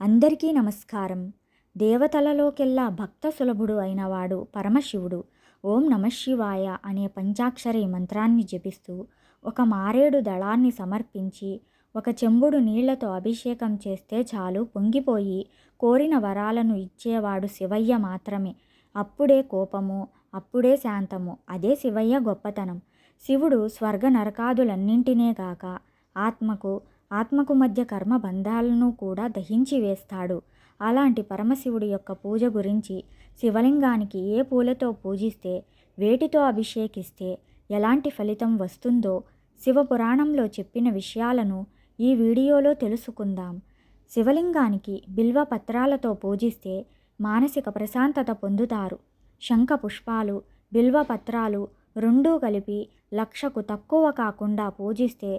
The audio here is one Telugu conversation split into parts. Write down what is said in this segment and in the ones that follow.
అందరికీ నమస్కారం. దేవతలలోకెల్లా భక్త సులభుడు అయినవాడు పరమశివుడు. ఓం నమశివాయ అనే పంచాక్షరి మంత్రాన్ని జపిస్తూ ఒక మారేడు దళాన్ని సమర్పించి ఒక చెంబుడు నీళ్ళతో అభిషేకం చేస్తే చాలు పొంగిపోయి కోరిన వరాలను ఇచ్చేవాడు శివయ్య మాత్రమే. అప్పుడే కోపము అప్పుడే శాంతము అదే శివయ్య గొప్పతనం. శివుడు స్వర్గ నరకాదులన్నింటినే గాక ఆత్మకు ఆత్మకు మధ్య కర్మ బంధాలను కూడా దహించి వేస్తాడు. అలాంటి పరమశివుడి యొక్క పూజ గురించి శివలింగానికి ఏ పూలతో పూజిస్తే వేటితో అభిషేకిస్తే ఎలాంటి ఫలితం వస్తుందో శివపురాణంలో చెప్పిన విషయాలను ఈ వీడియోలో తెలుసుకుందాం. శివలింగానికి బిల్వ పత్రాలతో పూజిస్తే మానసిక ప్రశాంతత పొందుతారు. శంఖ పుష్పాలు బిల్వ పత్రాలు రెండూ కలిపి లక్షకు తక్కువ కాకుండా పూజిస్తే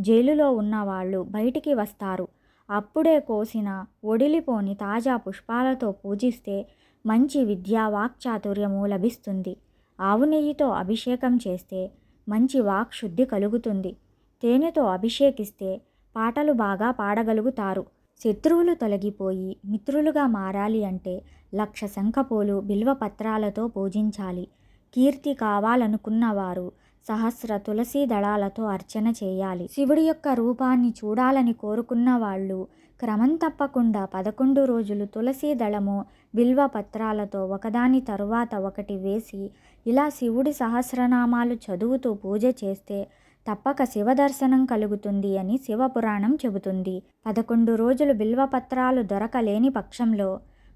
జైలులో ఉన్నవాళ్ళు బయటికి వస్తారు. అప్పుడే కోసిన ఒడిలిపోని తాజా పుష్పాలతో పూజిస్తే మంచి విద్యా వాక్చాతుర్యము లభిస్తుంది. ఆవు నెయ్యితో అభిషేకం చేస్తే మంచి వాక్ శుద్ధి కలుగుతుంది. తేనెతో అభిషేకిస్తే పాటలు బాగా పాడగలుగుతారు. శత్రువులు తొలగిపోయి మిత్రులుగా మారాలి అంటే లక్ష శంఖపూలు బిల్వ పత్రాలతో పూజించాలి. కీర్తి కావాలనుకున్నవారు సహస్ర తులసి దళాలతో అర్చన చేయాలి. శివుడి యొక్క రూపాన్ని చూడాలని కోరుకున్న వాళ్ళు క్రమం తప్పకుండా పదకొండు రోజులు తులసి దళము బిల్వ పత్రాలతో ఒకదాని తరువాత ఒకటి వేసి ఇలా శివుడి సహస్రనామాలు చదువుతూ పూజ చేస్తే తప్పక శివ దర్శనం కలుగుతుంది అని శివపురాణం చెబుతుంది. పదకొండు రోజులు బిల్వపత్రాలు దొరకలేని పక్షంలో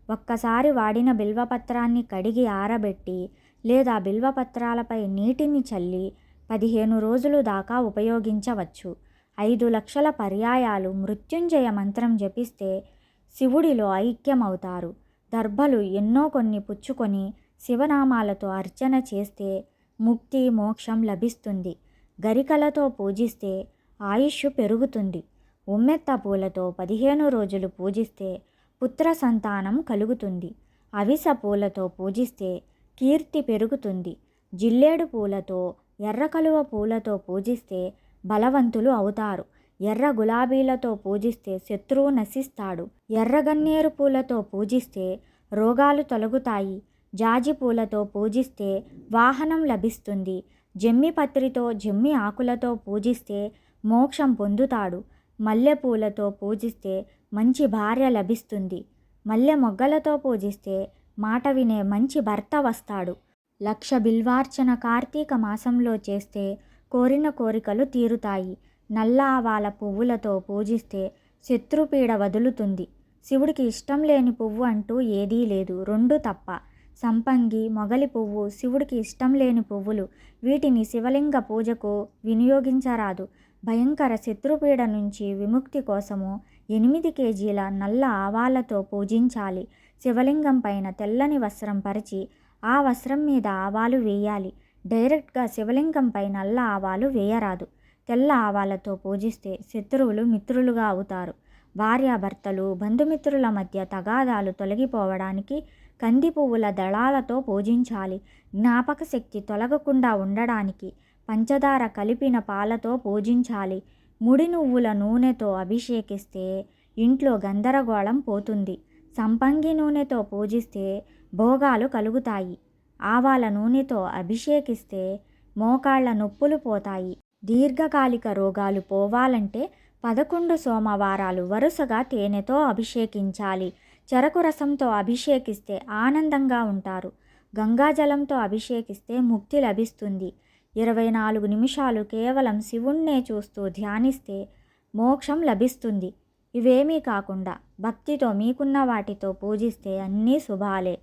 ఒక్కసారి వాడిన బిల్వపత్రాన్ని కడిగి ఆరబెట్టి లేదా బిల్వపత్రాలపై నీటిని చల్లి పదిహేను రోజులు దాకా ఉపయోగించవచ్చు. ఐదు లక్షల పర్యాయాలు మృత్యుంజయ మంత్రం జపిస్తే శివుడిలో ఐక్యమవుతారు. దర్భలు ఎన్నో కొన్ని పుచ్చుకొని శివనామాలతో అర్చన చేస్తే ముక్తి మోక్షం లభిస్తుంది. గరికలతో పూజిస్తే ఆయుష్ పెరుగుతుంది. ఉమ్మెత్త పూలతో పదిహేను రోజులు పూజిస్తే పుత్ర సంతానం కలుగుతుంది. అవిస పూలతో పూజిస్తే కీర్తి పెరుగుతుంది. జిల్లేడు పూలతో ఎర్ర కలువ పూలతో పూజిస్తే బలవంతులు అవుతారు. ఎర్ర గులాబీలతో పూజిస్తే శత్రువు నశిస్తాడు. ఎర్రగన్నేరు పూలతో పూజిస్తే రోగాలు తొలగుతాయి. జాజి పూలతో పూజిస్తే వాహనం లభిస్తుంది. జమ్మి పత్రితో జమ్మి ఆకులతో పూజిస్తే మోక్షం పొందుతాడు. మల్లెపూలతో పూజిస్తే మంచి భార్య లభిస్తుంది. మల్లె మొగ్గలతో పూజిస్తే మాట వినే మంచి భర్త వస్తాడు. లక్ష బిల్వార్చన కార్తీక మాసంలో చేస్తే కోరిన కోరికలు తీరుతాయి. నల్ల ఆవాల పువ్వులతో పూజిస్తే శత్రుపీడ వదులుతుంది. శివుడికి ఇష్టం లేని పువ్వు అంటూ ఏదీ లేదు. రెండు తప్ప. సంపంగి మొగలి పువ్వు శివుడికి ఇష్టం లేని పువ్వులు. వీటిని శివలింగ పూజకు వినియోగించరాదు. భయంకర శత్రుపీడ నుంచి విముక్తి కోసము ఎనిమిది కేజీల నల్ల ఆవాలతో పూజించాలి. శివలింగం పైన తెల్లని వస్త్రం పరిచి ఆ వస్త్రం మీద ఆవాలు వేయాలి. డైరెక్ట్గా శివలింగంపై నల్ల ఆవాలు వేయరాదు. తెల్ల ఆవాలతో పూజిస్తే శత్రువులు మిత్రులుగా అవుతారు. భార్యాభర్తలు బంధుమిత్రుల మధ్య తగాదాలు తొలగిపోవడానికి కంది పువ్వుల దళాలతో పూజించాలి. జ్ఞాపక శక్తి తొలగకుండా ఉండడానికి పంచదార కలిపిన పాలతో పూజించాలి. ముడి నువ్వుల నూనెతో అభిషేకిస్తే ఇంట్లో గందరగోళం పోతుంది. సంపంగి నూనెతో పూజిస్తే భోగాలు కలుగుతాయి. ఆవాల నూనెతో అభిషేకిస్తే మోకాళ్ళ నొప్పులు పోతాయి. దీర్ఘకాలిక రోగాలు పోవాలంటే పదకొండు సోమవారాలు వరుసగా తేనెతో అభిషేకించాలి. చెరకు రసంతో అభిషేకిస్తే ఆనందంగా ఉంటారు. గంగాజలంతో అభిషేకిస్తే ముక్తి లభిస్తుంది. ఇరవై నాలుగు నిమిషాలు కేవలం శివుణ్ణే చూస్తూ ధ్యానిస్తే మోక్షం లభిస్తుంది. ఇవేమీ కాకుండా భక్తితో మీకున్న వాటితో పూజిస్తే అన్నీ శుభాలే.